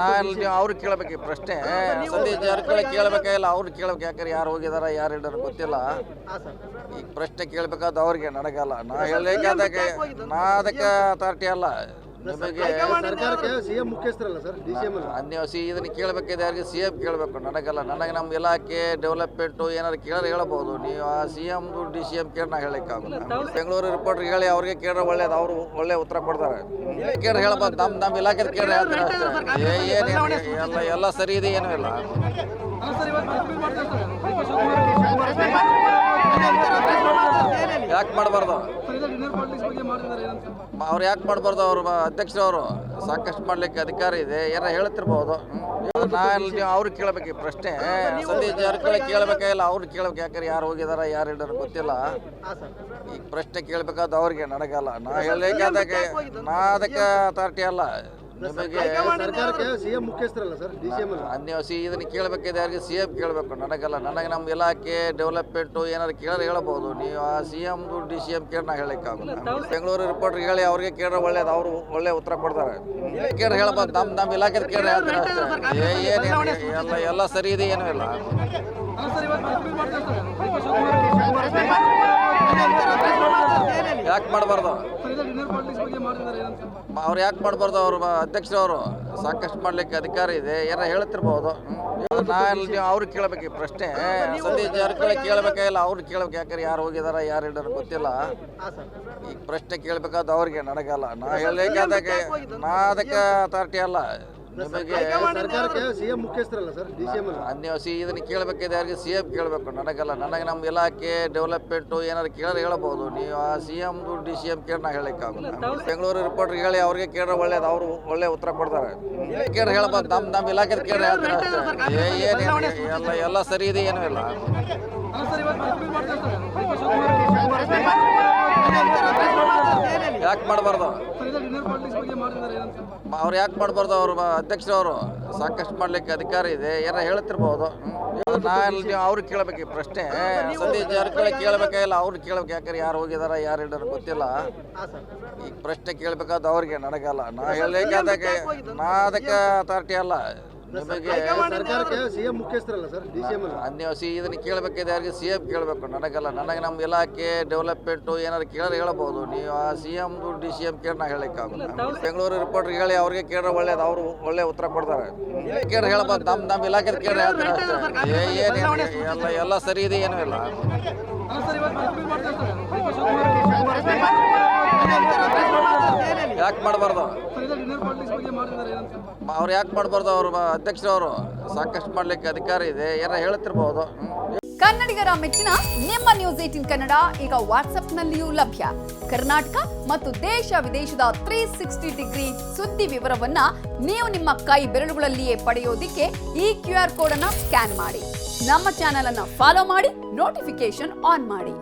ನಾನು ನೀವು ಅವ್ರಿಗೆ ಕೇಳಬೇಕು ಪ್ರಶ್ನೆ. ಸತೀಶ್ ಜಾರಕಿಹೊಳಿ ಕೇಳಬೇಕಾಗಿಲ್ಲ ಅವ್ರು ಕೇಳ್ಬೇಕು ಯಾಕಂದ್ರೆ ಯಾರು ಹೋಗಿದಾರ ಯಾರು ಇಲ್ಲಾರ ಗೊತ್ತಿಲ್ಲ. ಈಗ ಪ್ರಶ್ನೆ ಕೇಳಬೇಕಾದ ಅವ್ರಿಗೆ ನನಗಲ್ಲ. ನಾ ಹೇಳಬೇಕಾದಕ್ಕೆ ನಾ ಅದಕ್ಕೆ ಅಥಾರಿಟಿ ಅಲ್ಲ. ನಿಮಗೆ ಸರ್ಕಾರಕ್ಕೆ ಸಿಎಂ ಮುಖ್ಯಸ್ಥರಲ್ಲ ಸರ್ ಡಿ ಸಿ ಎಂ ಅಲ್ಲ ನೀವು ಸಿ ಇದನ್ನ ಕೇಳಬೇಕಿದೆ ಯಾರಿಗೆ ಸಿ ಎಂ ಕೇಳಬೇಕು ನನಗಲ್ಲ ನನಗೆ ನಮ್ಮ ಇಲಾಖೆ ಡೆವಲಪ್ಮೆಂಟು ಏನಾದ್ರು ಕೇಳಿದ್ರೆ ಹೇಳ್ಬೋದು ನೀವು ಆ ಸಿ ಎಮ್ದು ಡಿ ಸಿ ಎಂ ಕೇಳಿ ನಾ ಹೇಳಕ್ಕಾಗಲ್ಲ ಬೆಂಗಳೂರು ರಿಪೋರ್ಟ್ರಿಗೆ ಹೇಳಿ ಅವ್ರಿಗೆ ಕೇಳಿದ್ರೆ ಒಳ್ಳೇದು ಅವರು ಒಳ್ಳೆ ಉತ್ತರ ಕೊಡ್ತಾರೆ ಕೇಳಿ ಹೇಳ್ಬೋದು ನಮ್ಮ ನಮ್ಮ ಇಲಾಖೆ ಕೇಳಿ ಹೇಳ್ತಾರೆ ಅಷ್ಟೇ ಏ- ಏನೇನು ಎಲ್ಲ ಎಲ್ಲ ಸರಿ ಇದೆ ಏನೂ ಇಲ್ಲ ಯಾಕೆ ಮಾಡಬಾರ್ದು ಅವ್ರು ಯಾಕೆ ಮಾಡಬಾರ್ದು ಅವ್ರು ಅಧ್ಯಕ್ಷರವರು ಸಾಕಷ್ಟು ಮಾಡ್ಲಿಕ್ಕೆ ಅಧಿಕಾರ ಇದೆ ಏನೋ ಹೇಳ್ತಿರ್ಬೋದು ನಾನು ನೀವು ಅವ್ರಿಗೆ ಕೇಳಬೇಕು ಈ ಪ್ರಶ್ನೆ ಸತೀಶ್ ಜಾರಕಿಹೊಳಿ ಕೇಳಬೇಕಾಗಿಲ್ಲ ಅವ್ರು ಕೇಳಬೇಕು ಯಾಕಂದ್ರೆ ಯಾರು ಹೋಗಿದಾರ ಯಾರು ಹೇಳಿದಾರ ಗೊತ್ತಿಲ್ಲ ಈ ಪ್ರಶ್ನೆ ಕೇಳಬೇಕಾದ ಅವ್ರಿಗೆ ನನಗಲ್ಲ ನಾ ಹೇಳಬೇಕಾದಕ್ಕೆ ನಾ ಅದಕ್ಕೆ ಅಥಾರಿಟಿ ಅಲ್ಲ ಸರ್ಕಾರಕ್ಕೆ ಸಿಎಂ ಮುಖ್ಯಸ್ಥರಲ್ಲ ಸರ್ ಡಿ ಸಿ ಎಂ ಅಲ್ಲ. ನೀವು ಸಿ ಇದನ್ನ ಕೇಳಬೇಕಿದೆ ಯಾರಿಗೆ ಸಿ ಎಂ ಕೇಳಬೇಕು ನನಗಲ್ಲ. ನನಗೆ ನಮ್ಮ ಇಲಾಖೆ ಡೆವಲಪ್ಮೆಂಟು ಏನಾದ್ರು ಕೇಳಿದ್ರೆ ಹೇಳ್ಬೋದು. ನೀವು ಆ ಸಿ ಎಮ್ದು ಡಿ ಸಿ ಎಂ ಕೇಳಿ ನಾ ಹೇಳಕ್ಕಾಗಲ್ಲ ಬೆಂಗಳೂರು ರಿಪೋರ್ಟ್ರಿಗೆ ಹೇಳಿ ಅವ್ರಿಗೆ ಕೇಳಿದ್ರೆ ಒಳ್ಳೇದು ಅವರು ಒಳ್ಳೆ ಉತ್ತರ ಕೊಡ್ತಾರೆ. ಕೇಳಿ ಹೇಳ್ಬೋದು ನಮ್ಮ ನಮ್ಮ ಇಲಾಖೆ ಕೇಳಿ ಹೇಳ್ತಾರೆ. ಅಷ್ಟೇ ಏ- ಏನೇನು ಎಲ್ಲ ಎಲ್ಲ ಸರಿ. ಇದೆ ಏನೂ ಇಲ್ಲ. ಯಾಕೆ ಮಾಡಬಾರ್ದು? ಅವ್ರು ಯಾಕೆ ಮಾಡಬಾರ್ದು ಅವ್ರು ಅಧ್ಯಕ್ಷರವರು? ಸಾಕಷ್ಟು ಮಾಡ್ಲಿಕ್ಕೆ ಅಧಿಕಾರ ಇದೆ ಏನಾರ ಹೇಳ್ತಿರ್ಬೋದು. ನಾನು ಅವ್ರಿಗೆ ಕೇಳಬೇಕು ಈ ಪ್ರಶ್ನೆ. ಸತೀಶ್ ಜಾರಕಿಹೊಳಿ ಕೇಳಬೇಕಾಗಿಲ್ಲ ಅವ್ರು ಕೇಳಬೇಕು? ಯಾಕಂದ್ರೆ ಯಾರು ಹೋಗಿದಾರ, ಯಾರು ಇಲ್ಲಾರ ಗೊತ್ತಿಲ್ಲ. ಈ ಪ್ರಶ್ನೆ ಕೇಳಬೇಕಾದ ಅವ್ರಿಗೆ, ನನಗಲ್ಲ. ನಾ ಹೇಳಬೇಕಾದಕ್ಕೆ ನಾ ಅದಕ್ಕೆ ಅಥಾರಿಟಿ ಅಲ್ಲ. ನಿಮಗೆ ಸಿಎಂ ಮುಖ್ಯಸ್ಥರಲ್ಲ ಸರ್ ಡಿ ಸಿ ಎಂ ನೀವು ಸಿ ಇದನ್ನ ಕೇಳಬೇಕಿದೆ ಯಾರಿಗೆ ಸಿ ಎಂ ಕೇಳಬೇಕು? ನನಗಲ್ಲ ನನಗೆ ನಮ್ಮ ಇಲಾಖೆ ಡೆವಲಪ್ಮೆಂಟು ಏನಾದ್ರು ಕೇಳಿದ್ರೆ ಹೇಳ್ಬೋದು. ನೀವು ಆ ಸಿ ಎಮ್ದು ಡಿ ಸಿ ಎಂ ಕೇಳಿ ನಾ ಹೇಳಕ್ಕಾಗಲ್ಲ ಬೆಂಗಳೂರು ರಿಪೋರ್ಟ್ರಿಗೆ ಹೇಳಿ ಅವ್ರಿಗೆ ಕೇಳಿದ್ರೆ ಒಳ್ಳೇದು ಅವರು ಒಳ್ಳೆ ಉತ್ತರ ಕೊಡ್ತಾರೆ. ಕೇಳಿ ಹೇಳ್ಬೋದು ನಮ್ಮ ನಮ್ಮ ಇಲಾಖೆ ಕೇಳಿ ಹೇಳ್ತಾರೆ ಎಲ್ಲ ಎಲ್ಲ ಸರಿ ಇದೆ ಏನೂ ಇಲ್ಲ. ಯಾಕೆ ಮಾಡಬಾರ್ದು? ಅವ್ರು ಯಾಕೆ ಮಾಡಬಾರ್ದು? ಅವ್ರು ಅಧ್ಯಕ್ಷರವರು. ಸಾಕಷ್ಟು ಮಾಡ್ಲಿಕ್ಕೆ ಅಧಿಕಾರ ಇದೆ. ಏನ ಹೇಳ್ತಿರ್ಬೋದು. ನಾನು ಅವ್ರಿಗೆ ಕೇಳಬೇಕು ಈ ಪ್ರಶ್ನೆ. ಸತೀಶ್ ಜಾರಕಿಹೊಳಿ ಕೇಳಬೇಕಾಗಿಲ್ಲ ಅವ್ರು ಕೇಳಬೇಕು? ಯಾಕಂದ್ರೆ ಯಾರು ಹೋಗಿದಾರ ಯಾರು ಹೇಳಿದಾರ ಗೊತ್ತಿಲ್ಲ. ಈ ಪ್ರಶ್ನೆ ಕೇಳಬೇಕಾದ ಅವ್ರಿಗೆ ನನಗಲ್ಲ. ನಾ ಹೇಳಬೇಕಾದಕ್ಕೆ ನಾ ಅದಕ್ಕೆ ಅಥಾರಿಟಿ ಅಲ್ಲ. ನಿಮಗೆ ಸರ್ಕಾರಕ್ಕೆ ಸಿಎಂ ಮುಖ್ಯಸ್ಥರಲ್ಲ ಸರ್ ನೀವು ಸಿ ಇದನ್ನ ಕೇಳಬೇಕಿದೆ ಯಾರಿಗೆ ಸಿ ಎಂ ಕೇಳಬೇಕು ನನಗಲ್ಲ. ನನಗೆ ನಮ್ಮ ಇಲಾಖೆ ಡೆವಲಪ್ಮೆಂಟು ಏನಾದ್ರು ಕೇಳಿದ್ರೆ ಹೇಳ್ಬೋದು. ನೀವು ಆ ಸಿ ಎಮ್ದು ಡಿ ಸಿ ಎಂ ಕೇಳಿ ನಾ ಹೇಳಕ್ಕಾಗಲ್ಲ ಬೆಂಗಳೂರು ರಿಪೋರ್ಟ್ರಿಗೆ ಹೇಳಿ ಅವ್ರಿಗೆ ಕೇಳಿದ್ರೆ ಒಳ್ಳೇದು ಅವರು ಒಳ್ಳೆ ಉತ್ತರ ಕೊಡ್ತಾರೆ. ಕೇಳಿ ಹೇಳ್ಬೋದು ನಮ್ಮ ನಮ್ಮ ಇಲಾಖೆ ಕೇಳಿ ಹೇಳ್ತಾರೆ ಏನೇನು ಎಲ್ಲ ಎಲ್ಲ ಸರಿ ಇದೆ ಏನೂ ಇಲ್ಲ. ಯಾಕೆ ಮಾಡಬಾರ್ದು? ಅವ್ರು ಯಾಕೆ ಮಾಡಬಾರ್ದು? ಅವರು ಅಧ್ಯಕ್ಷರವರು. ಸಾಕಷ್ಟು ಮಾಡ್ಲಿಕ್ಕೆ ಅಧಿಕಾರ ಇದೆ. ಏನೋ ಹೇಳ್ತಿರ್ಬೋದು. ಕನ್ನಡಿಗರ ಮೆಚ್ಚಿನ ನಿಮ್ಮ ನ್ಯೂಸ್ ಏಟಿನ್ ಕನ್ನಡ ಈಗ ವಾಟ್ಸ್ಆಪ್ನಲ್ಲಿಯೂ ಲಭ್ಯ. ಕರ್ನಾಟಕ ಮತ್ತು ದೇಶ ವಿದೇಶದ ತ್ರೀ ಸಿಕ್ಸ್ಟಿ ಡಿಗ್ರಿ ಸುದ್ದಿ ವಿವರವನ್ನ ನೀವು ನಿಮ್ಮ ಕೈ ಬೆರಳುಗಳಲ್ಲಿಯೇ ಪಡೆಯೋದಿಕ್ಕೆ ಈ ಕ್ಯೂ ಆರ್ ಕೋಡ್ ಅನ್ನ ಸ್ಕ್ಯಾನ್ ಮಾಡಿ. ನಮ್ಮ ಚಾನೆಲ್ ಅನ್ನ ಫಾಲೋ ಮಾಡಿ ನೋಟಿಫಿಕೇಶನ್ ಆನ್ ಮಾಡಿ.